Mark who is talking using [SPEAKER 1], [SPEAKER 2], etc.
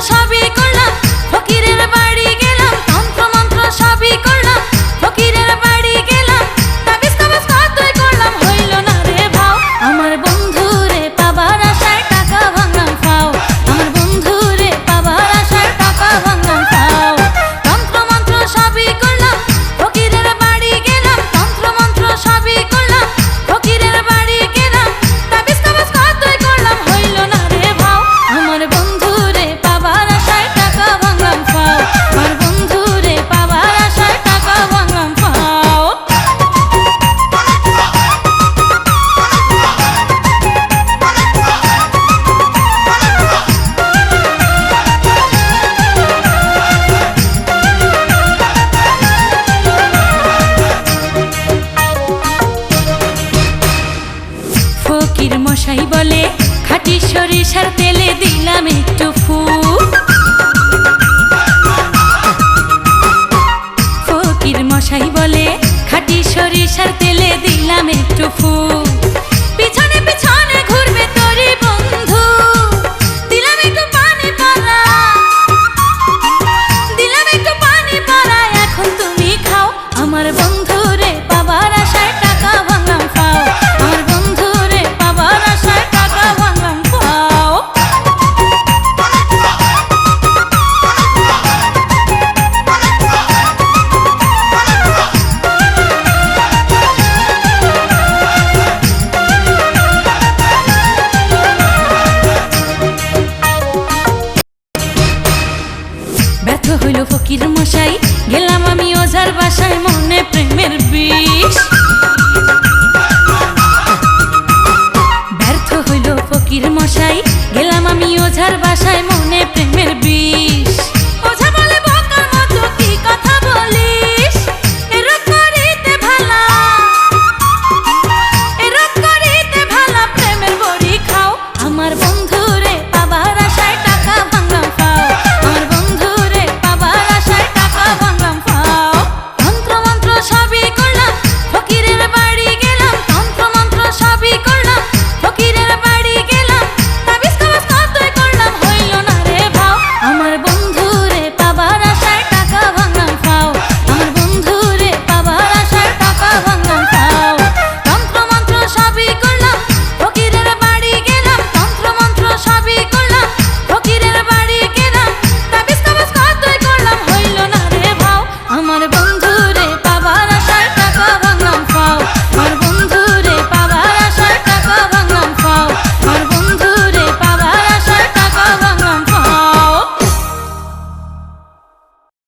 [SPEAKER 1] সবই বলে খাটি সরিষার তেলে দিলাম একটু ফু ব্যর্থ হইল ফকির মশাই। গেলাম আমি ওজার বাসায় মনে প্রেমের বিষ। ব্যর্থ হইল ফকির মশাই। গেলাম আমি ওঝার বাসায়